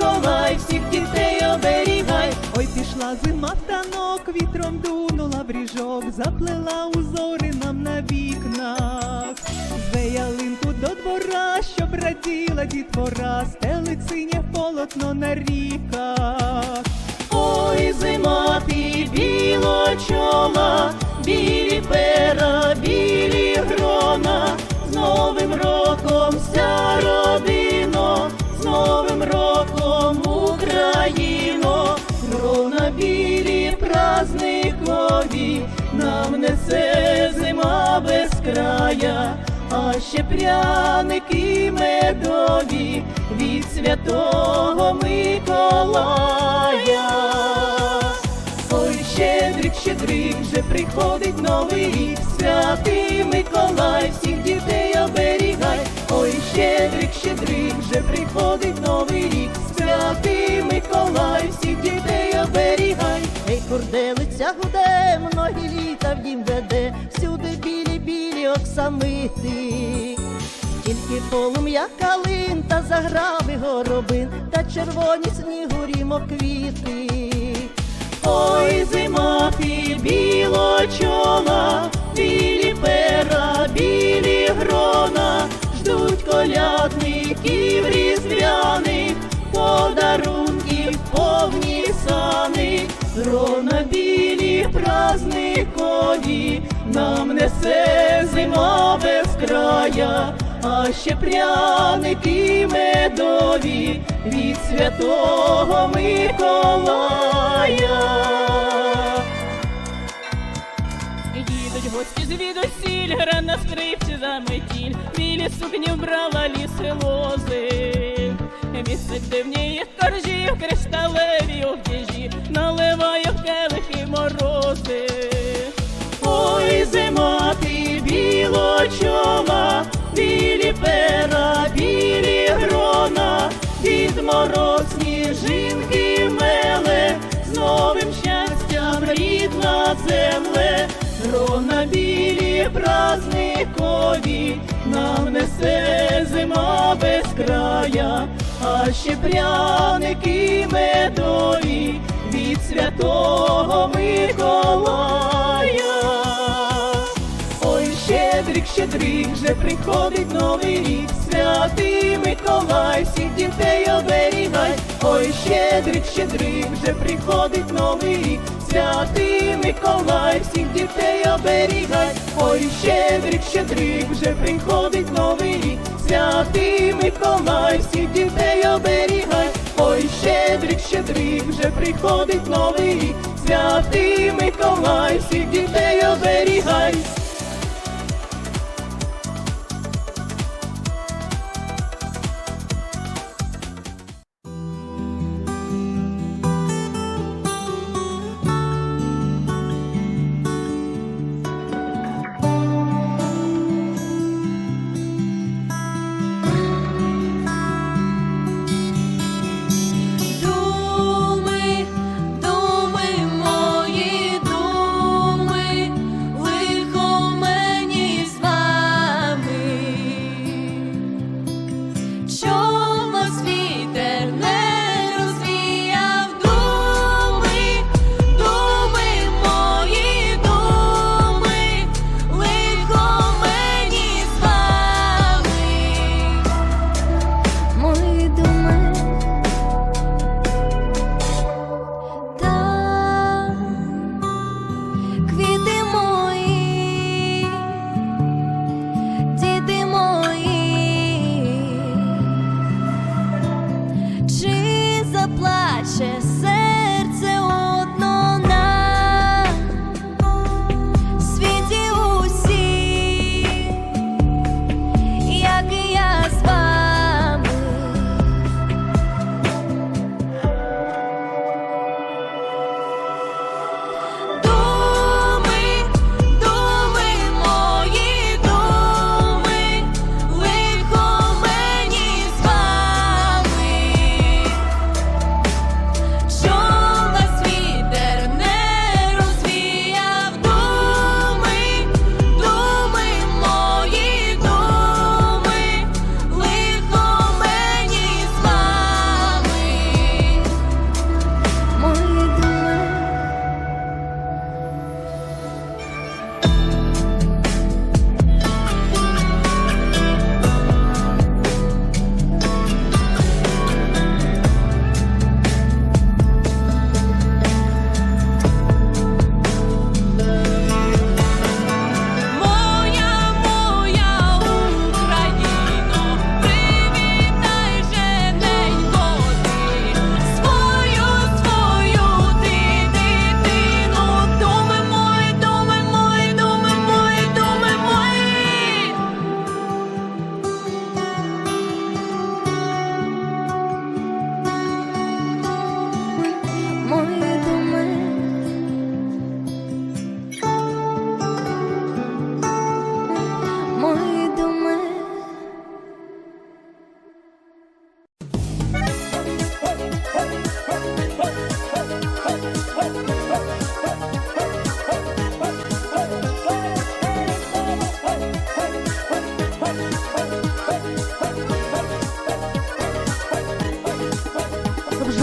Миколай, всіх дітей оберігай. Ой, пішла зима в танок, вітром дунула в ріжок, заплела узори нам на вікнах. Зве ялинку до двора, щоб раділа дітвора, стелить синє полотно на ріках. Ой, зима ти несе зима без края, а ще пряники медові від святого Миколая. Ой, щедрик, щедрик, вже приходить новий рік, святий Миколай, всіх дітей оберігай. Ой, щедрик, щедрик, вже приходить новий рік, святий Миколай, всіх дітей в дім веде, всюди білі, білі оксамити. Тільки полум'я калин та заграви горобин, та червоні снігурі квіти. Ой, зима ти білочола, білі пера, білі грона, ждуть колядників різдвяних, подарунків повні сани, грона білі празникові, нам несе без края, а ще пряники медові від святого Миколая. Їдуть гості звідусіль, гра на скрипці за метіль, білі сукні вбрала ліси лози. Місяць дивніє коржі, кришталеві обдіжі, наливає білочола, білі пера, білі грона, від мороз сніжинки меле, з новим щастям рідна земле, грона білі празникові, нам несе зима без края, а ще пряники медові від святого Миколая. Щедрик, вже приходить новий рік, святий Миколай, всіх дітей оберігай. Ой, щедрик, щедрик, вже приходить новий рік, святий Миколай, всіх дітей оберігай. Ой, щедрик, щедрик, вже приходить новий рік, святий Миколай, всіх дітей оберігай. Ой, щедрик, щедрик, вже приходить новий рік, святий Миколай, всіх дітей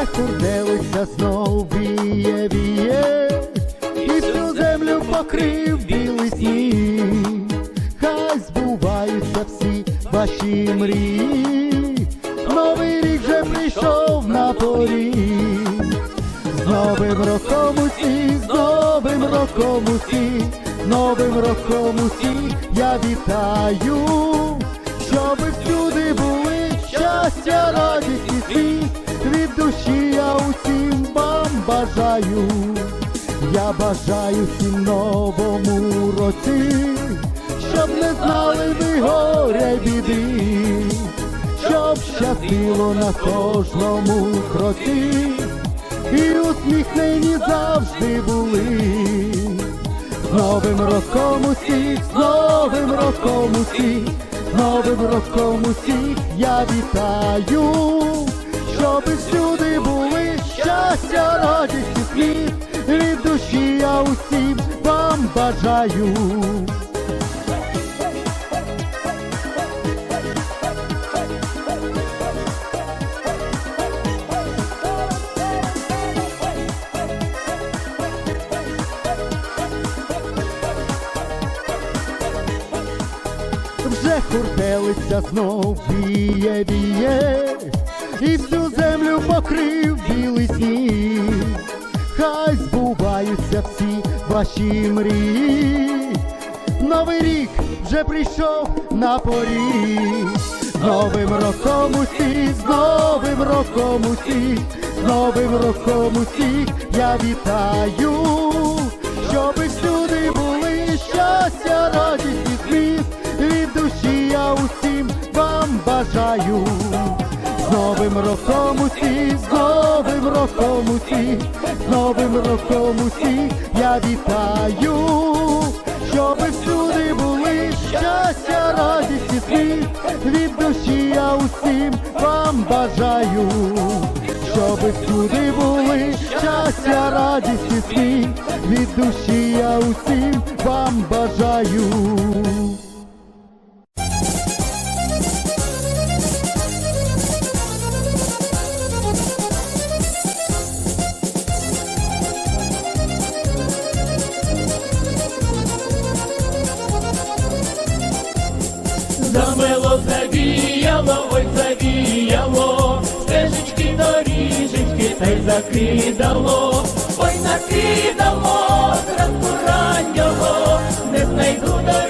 вже курделиця знов віє, віє, і всю землю покрив білий сніг. Хай збуваються всі ваші мрії, новий рік вже прийшов на поріг. З новим роком усі, з новим роком усі, новим роком усі я вітаю, щоби всюди були щастя, радість і світ, від душі я усім вам бажаю, я бажаю всім новому році, щоб не знали ви горя й біди, щоб щастило на кожному кроці і усміхнені завжди були. З новим роком усіх, з новим роком усіх, з новим роком усіх я вітаю, щоб всюди були щастя, радість і сміх, від душі я усім вам бажаю. вже курделиця знов віє, віє, і всю землю покрив білий сніг. Хай збуваються всі ваші мрії. Новий рік вже прийшов на поріг. З новим роком усіх, з новим роком усіх, з новим роком усіх я вітаю, щоби всюди були щастя, радість і сміх, від душі я усім вам бажаю. Новим роком усіх, з новим роком усіх, з новим роком усіх. Я вітаю, щоби всюди були щастя, радість і сміх, від душі я усім вам бажаю, щоби всюди були щастя, радість і сміх, від душі я усім вам бажаю. Замело, завіяло, ой, завіяло, стежечки, доріжечки, та й закидало, ой, накидало, зранку не знайду доріженьки